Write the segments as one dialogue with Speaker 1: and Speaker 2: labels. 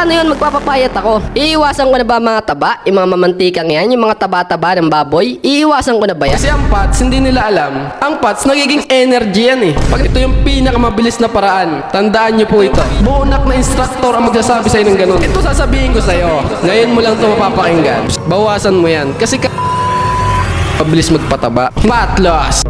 Speaker 1: Paano yun magpapapayat ako? Iiwasan ko na ba mga taba? Yung mga mamantikang yan? Yung mga taba-taba ng baboy? Iiwasan ko na ba yan?
Speaker 2: Kasi ang PATS, hindi nila alam. Ang PATS, nagiging energy yan eh. Pag ito yung pinakamabilis na paraan, tandaan nyo po ito. Buonak na instructor ang magsasabi sa'yo ng ganun. Ito sasabihin ko sa'yo. Ngayon mo lang ito mapapakinggan. Bawasan mo yan. Kasi ka... Mabilis magpataba. Fat loss.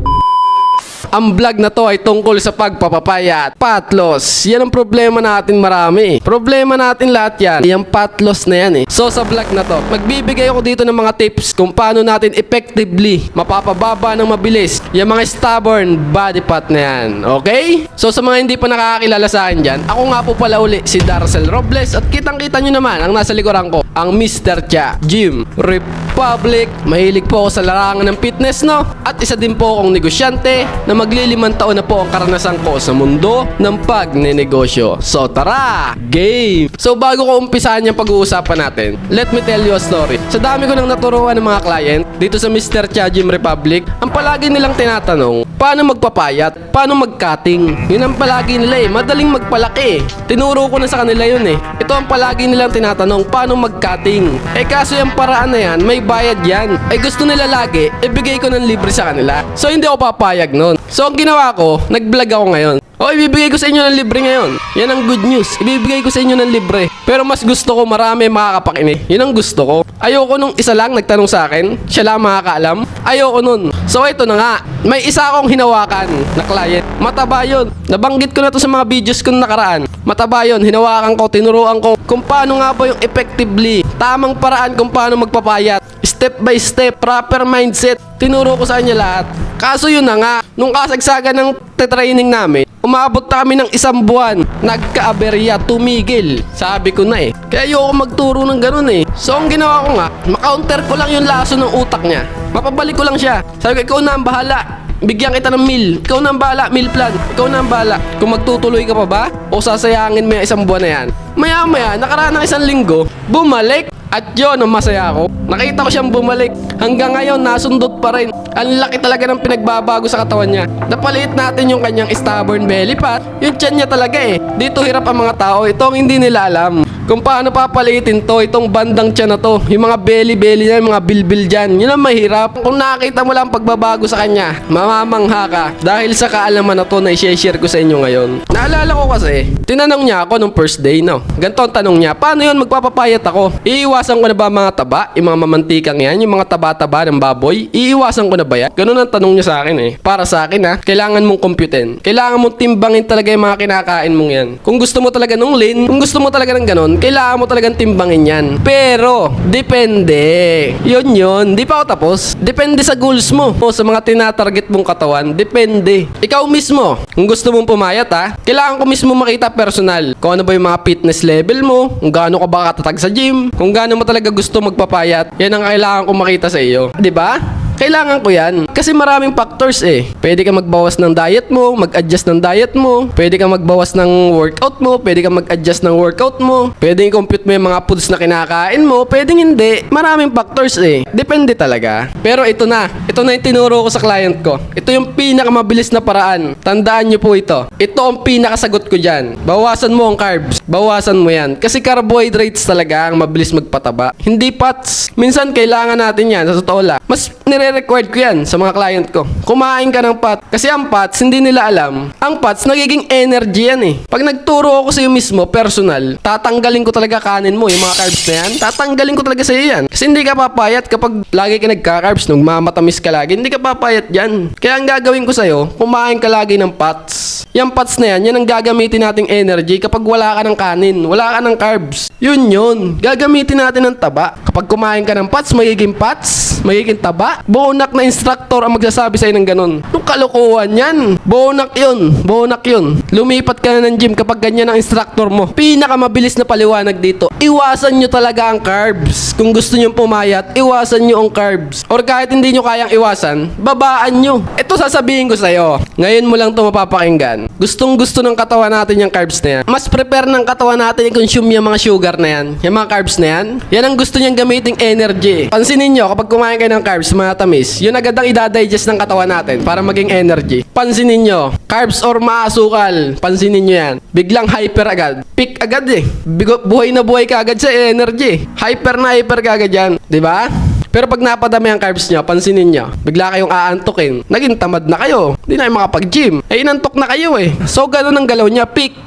Speaker 2: Ang vlog na to ay tungkol sa pagpapapayat. Fat loss. Yan ang problema natin marami. Problema natin lahat yan. Yung fat loss na yan eh. So sa vlog na to, magbibigay ako dito ng mga tips kung paano natin effectively mapapababa ng mabilis yung mga stubborn body fat na yan. Okay? So sa mga hindi pa nakakakilala sa akin dyan, ako nga po pala uli si Darcel Robles at kitang kita nyo naman ang nasa likuran ko, ang Mr. Cha Gym Republic. Mahilig po ako sa larangan ng fitness no? At isa din po akong negosyante na maglilimang taon na po ang karanasan ko sa mundo ng pagnenegosyo. So tara, game! So bago ko umpisahan yung pag-uusapan natin, let me tell you a story. Sa dami ko nang naturuan ng mga client dito sa Mr. Cha Gym Republic, ang palagi nilang tinatanong, paano magpapayat? Paano mag-cutting? Yun ang palagi nila eh, madaling magpalaki eh. Tinuro ko na sa kanila yun eh. Ito ang palagi nilang tinatanong, paano mag-cutting? Eh kaso yung paraan na yan, may bayad yan. Eh gusto nila lagi, ibigay ko ng libre sa kanila. So hindi ako papayag nun. So ang ginawa ko, nag-vlog ako ngayon. O ibibigay ko sa inyo ng libre ngayon. Yan ang good news. Ibibigay ko sa inyo ng libre. Pero mas gusto ko marami makakapakinig. Yun ang gusto ko. Ayoko nung isa lang nagtanong sa akin. Siya lang makakaalam. Ayoko nun. So ito na nga. May isa akong hinawakan na client. Mataba yun. Nabanggit ko na to sa mga videos ko na nakaraan. Mataba yun. Hinawakan ko, tinuruan ko kung paano nga ba yung effectively. Tamang paraan kung paano magpapayat. Step by step, proper mindset. Tinuro ko sa kanya lahat. Kaso yun na nga, nung kasagsagan ng training namin, umabot na kami ng isang buwan. Nagkaaberya, tumigil. Sabi ko na eh. Kaya ayoko magturo ng ganun eh. So ang ginawa ko nga, makounter ko lang yung laso ng utak niya. Mapabalik ko lang siya. Sabi ko, ikaw na ang bahala. Bigyan kita ng meal. Ikaw na ang bahala, meal plan. Ikaw na ang bahala. Kung magtutuloy ka pa ba, o sasayangin mo yung isang buwan na yan. Maya maya, nakaraan ng isang linggo, bumalik. At yun, masaya ko. Nakita ko siyang bumalik. Hanggang ngayon, nasundot pa rin. Ang laki talaga ng pinagbabago sa katawan niya. Napaliit natin yung kanyang stubborn belly fat. Yung tiyan niya talaga eh. Dito hirap ang mga tao. Ito ang hindi nila alam. Kung paano papalitin to, itong bandang tiyan na to. Yung mga belly-belly niya, yung mga bilbil dyan. Yun ang mahirap. Kung nakita mo lang ang pagbabago sa kanya, mamamangha ka. Dahil sa kaalaman na to na i-share ko sa inyo ngayon. Naalala ko kasi, tinanong niya ako nung first day, no? Ganito ang tanong niya, paano yun magpapapayat ako? Iiwasan ko na ba mga taba? Yung mga mamantikang yan? Yung mga taba-taba ng baboy? Iiwasan ko na ba yan? Ganun ang tanong niya sa akin eh. Para sa akin ha, kailangan mong computin. Kailangan mong timbangin talaga yung mga kinakain mong yan. Kung gusto mo talaga nung lean, kung gusto mo talaga ng ganun, kailangan mo talagang timbangin yan. Pero, depende. Yun yun. Di pa ako tapos. Depende sa goals mo. O sa mga tinatarget mong katawan. Depende. Ikaw mismo, kung gusto mong pumayat ha, kailangan ko mismo makita personal. Kung ano ba yung mga fitness level mo, kung gaano ka ba katatag sa gym, kung gaano mo talaga gusto magpapayat, yan ang kailangan ko makita sa iyo. 'Di ba? Kailangan ko yan. Kasi maraming factors eh. Pwede ka magbawas ng diet mo, mag-adjust ng diet mo. Pwede ka magbawas ng workout mo. Pwede ka mag-adjust ng workout mo. Pwede compute mo yung mga foods na kinakain mo. Pwede hindi. Maraming factors eh. Depende talaga. Pero ito na. Ito na yung tinuro ko sa client ko. Ito yung pinakamabilis na paraan. Tandaan nyo po ito. Ito ang pinakasagot ko dyan. Bawasan mo ang carbs. Bawasan mo yan. Kasi carbohydrates talaga ang mabilis magpataba. Hindi fats. Minsan kailangan natin yan. Sa totoo lang. Mas nire-required ko yan sa mga client ko. Kumain ka ng pat. Kasi ang pats, hindi nila alam. Ang pats, nagiging energy yan eh. Pag nagturo ako sa iyo mismo, personal, tatanggalin ko talaga kanin mo, yung mga carbs na yan. Tatanggalin ko talaga sa iyo yan. Kasi hindi ka papayat kapag lagi ka nagka-carbs, nung mamatamis ka lagi, hindi ka papayat dyan. Kaya ang gagawin ko sa'yo, kumain ka lagi ng pats. Yung pats na yan, yan ang gagamitin nating energy kapag wala ka ng kanin, wala ka ng carbs. Yun yun. Gagamitin natin ng taba. Kapag kumain ka ng pats, magiging pats, magiging taba. Bonak na instructor ang magsasabi sa'yo ng ganun. Nung kalokohan yan. Bonak yun. Bonak yun. Lumipat ka na ng gym kapag ganyan ang instructor mo. Pinakamabilis na paliwanag dito. Iwasan nyo talaga ang carbs. Kung gusto nyo pumayat, iwasan nyo ang carbs. Or kahit hindi nyo kayang iwasan, babaan nyo. Ito sasabihin ko sa'yo. Ngayon mo lang to mapapakinggan. Gustong gusto ng katawan natin yung carbs na yan. Mas prepare ng katawan natin i-consume yung mga sugar na yan. Yung mga carbs na yan. Yan ang gusto niyang gamiting energy. Pansinin nyo, kapag kumain kayo ng carbs, mga tamis, yun agad ang idadigest ng katawan natin para maging energy. Pansinin nyo, carbs or maasukal, pansinin nyo yan. Biglang hyper agad. Peak agad eh. Bigo, buhay na buhay ka agad sa energy. Hyper na hyper ka agad yan. ba? Pero pag napadami ang carbs nyo, pansinin nyo, bigla kayong aantukin. Naging tamad na kayo. Hindi na kayo makapag-gym. Eh, inantok na kayo eh. So, ganun ang galaw niya. Peak,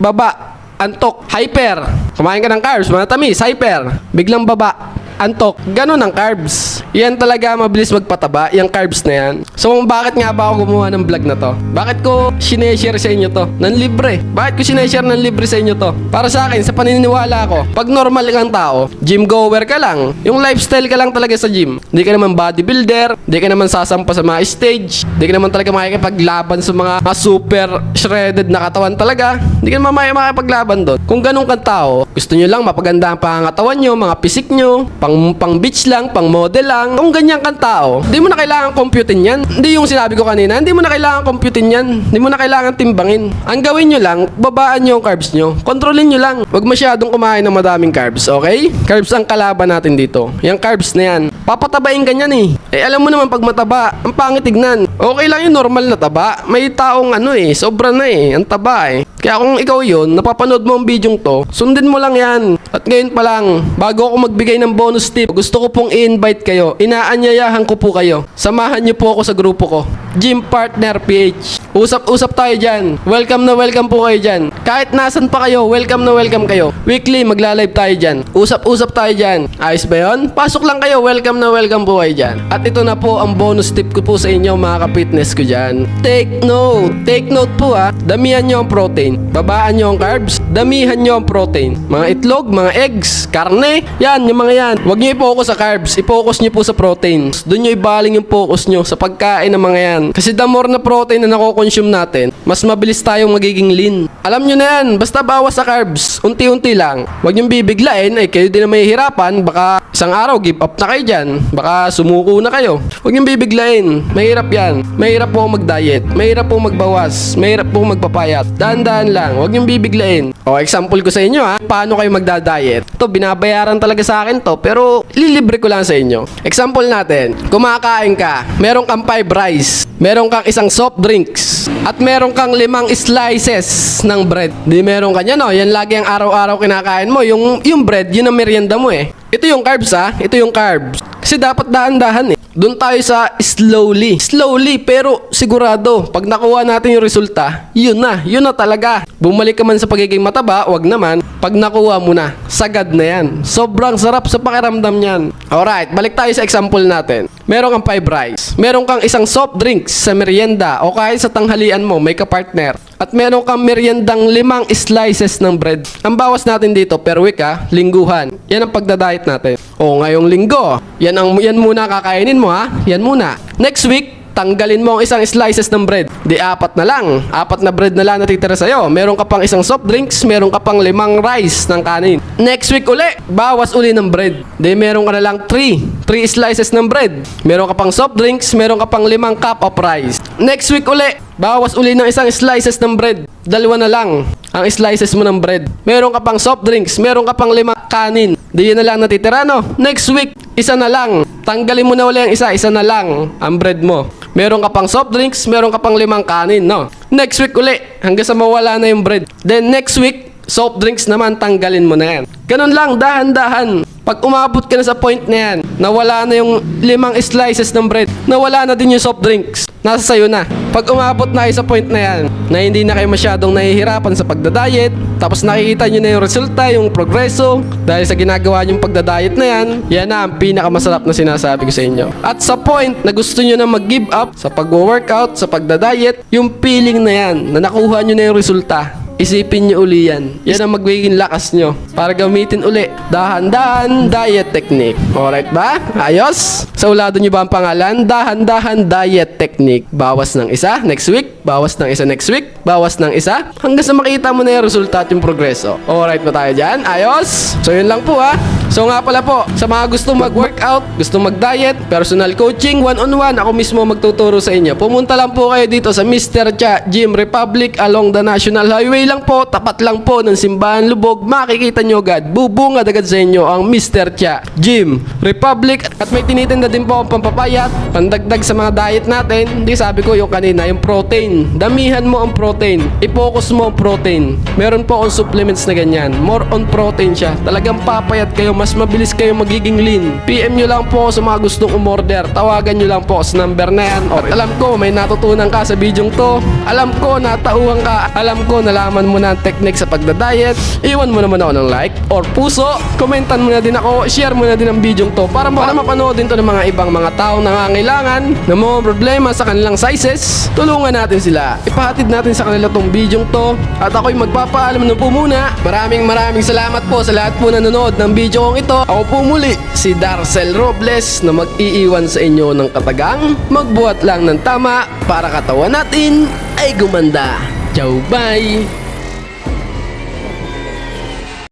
Speaker 2: baba, antok, hyper. Kumain ka ng carbs, matamis, hyper. Biglang baba, antok. Ganun ang carbs. Yan talaga mabilis magpataba, yung carbs na yan. So, bakit nga ba ako gumawa ng vlog na to? Bakit ko sineshare sa inyo to? Nan libre. Bakit ko sineshare ng libre sa inyo to? Para sa akin, sa paniniwala ko, pag normal kang tao, gym goer ka lang, yung lifestyle ka lang talaga sa gym. Hindi ka naman bodybuilder, hindi ka naman sasampa sa mga stage, hindi ka naman talaga makikipaglaban sa mga, mga super shredded na katawan talaga. Hindi ka naman makikipaglaban doon. Kung ganun kang tao, gusto nyo lang mapaganda ang pangangatawan nyo, mga pisik nyo, pang, pang beach lang, pang model lang. Kung ganyan kang tao, hindi mo na kailangan computein yan. Hindi yung sinabi ko kanina, hindi mo na kailangan computein yan. Hindi mo na kailangan timbangin. Ang gawin nyo lang, babaan nyo yung carbs nyo. Kontrolin nyo lang. Huwag masyadong kumain ng madaming carbs, okay? Carbs ang kalaban natin dito. Yung carbs na yan. Papatabain ka niyan eh. Eh alam mo naman pag mataba, ang pangit tignan. Okay lang yung normal na taba. May taong ano eh, sobra na eh. Ang taba eh. Kaya kung ikaw yon, napapanood mo ang bidyong to, sundin mo lang yan. At ngayon pa lang, bago ako magbigay ng bonus tip, gusto ko pong i-invite kayo. Inaanyayahan ko po kayo. Samahan niyo po ako sa grupo ko. Gym Partner PH. Usap-usap tayo dyan. Welcome na welcome po kayo dyan. Kahit nasan pa kayo, welcome na welcome kayo. Weekly, magla-live tayo dyan. Usap-usap tayo dyan. Ayos ba yun? Pasok lang kayo, welcome na welcome po kayo dyan. At ito na po ang bonus tip ko po sa inyo mga ka-fitness ko dyan. Take note. Take note po ha. Damihan nyo ang protein. Babaan nyo ang carbs. Damihan nyo ang protein. Mga itlog, mga eggs, karne. Yan, yung mga yan. Huwag nyo i-focus sa carbs. I-focus nyo po sa proteins. Doon nyo ibaling yung focus nyo sa pagkain ng mga yan. Kasi the more na protein na nako-consume natin, mas mabilis tayong magiging lean. Alam nyo na yan, basta bawas sa carbs. Unti-unti lang. Huwag nyo bibiglain, ay kayo din na mahihirapan. Baka isang araw, give up na kayo dyan. Baka sumuko na kayo. Huwag nyo bibiglain. Mahirap yan. Mahirap po mag-diet. Mahirap po magbawas. Mahirap po magpapayat. Dahan-dahan lang. Huwag nyo bibiglain. O, example ko sa inyo ha. Paano kayo magda-diet? To, binabayaran talaga sa akin to. Pero, lilibre ko lang sa inyo. Example natin. Kumakain ka. Meron kang 5 rice. Meron kang isang soft drinks. At meron kang limang slices ng bread. Di meron ka no? Yan lagi ang araw-araw kinakain mo. Yung, yung bread, yun ang merienda mo eh. Ito yung carbs ha. Ito yung carbs. Kasi dapat dahan-dahan eh. Doon tayo sa slowly. Slowly, pero sigurado. Pag nakuha natin yung resulta, yun na. Yun na talaga. Bumalik ka man sa pagiging mataba, wag naman. Pag nakuha mo na, sagad na yan. Sobrang sarap sa pakiramdam niyan. Alright, balik tayo sa example natin. Meron kang 5 rice. Meron kang isang soft drinks sa merienda o kahit sa tanghalian mo, may kapartner. At meron kang meriendang limang slices ng bread. Ang bawas natin dito per week ha, lingguhan. Yan ang pagdadiet natin. O ngayong linggo, yan, ang, yan muna kakainin mo ha. Yan muna. Next week, tanggalin mo ang isang slices ng bread. Di apat na lang. Apat na bread na lang natitira sa'yo. Meron ka pang isang soft drinks, meron ka pang limang rice ng kanin. Next week uli, bawas uli ng bread. Di meron ka na lang 3. 3 slices ng bread. Meron ka pang soft drinks, meron ka pang limang cup of rice. Next week uli, bawas uli ng isang slices ng bread. Dalawa na lang ang slices mo ng bread. Meron ka pang soft drinks, meron ka pang limang kanin. Di yan na lang natitira, no? Next week, isa na lang. Tanggalin mo na uli ang isa, isa na lang ang bread mo. Meron ka pang soft drinks, meron ka pang limang kanin, no? Next week uli, hanggang sa mawala na yung bread. Then next week, soft drinks naman, tanggalin mo na yan. Ganun lang, dahan-dahan. Pag umabot ka na sa point na yan, nawala na yung limang slices ng bread, nawala na din yung soft drinks. Nasa sayo na. Pag umabot na kayo sa point na yan, na hindi na kayo masyadong nahihirapan sa pagdadiet, tapos nakikita nyo na yung resulta, yung progreso, dahil sa ginagawa yung pagdadiet na yan, yan na ang pinakamasarap na sinasabi ko sa inyo. At sa point na gusto nyo na mag-give up sa pag-workout, sa pagdadiet, yung feeling na yan, na nakuha nyo na yung resulta, Isipin nyo uli yan. Yan ang magiging lakas nyo para gamitin uli. Dahan-dahan diet technique. Alright ba? Ayos? Sa ulado nyo ba ang pangalan? Dahan-dahan diet technique. Bawas ng isa next week. Bawas ng isa next week. Bawas ng isa. Hanggang sa makita mo na yung resulta at yung progreso. Alright ba tayo dyan? Ayos? So yun lang po ha. So nga pala po, sa mga gusto mag-workout, gusto mag-diet, personal coaching, one-on-one, ako mismo magtuturo sa inyo. Pumunta lang po kayo dito sa Mr. Cha Gym Republic along the National Highway lang po, tapat lang po ng Simbahan Lubog. Makikita nyo agad, bubungad agad sa inyo ang Mr. Cha Gym Republic. At may tinitinda din po akong pampapayat, pandagdag sa mga diet natin. Hindi sabi ko yung kanina, yung protein. Damihan mo ang protein. I-focus mo ang protein. Meron po akong supplements na ganyan. More on protein siya. Talagang papayat kayo, mas mabilis kayo magiging lean. PM nyo lang po sa mga gustong umorder. Tawagan nyo lang po sa number na yan. Or alam ko, may natutunan ka sa bidyong to. Alam ko, natauhan ka. Alam ko, nalaman mo na ang technique sa pagda-diet. Iwan mo naman ako ng like or puso. Komentan mo na din ako. Share mo na din ang bidyong to para, para mapanood din to ng mga ibang mga taong nangangailangan ng mga problema sa kanilang sizes. Tulungan natin sila. Ipahatid natin sa kanila tong bidyong to. At ako'y magpapaalam na po muna. Maraming maraming salamat po sa lahat po na nanood ng video kong ito. Ako po muli, si Darcel Robles na mag-iiwan sa inyo ng katagang. Magbuhat lang ng tama para katawan natin ay gumanda. Ciao, bye!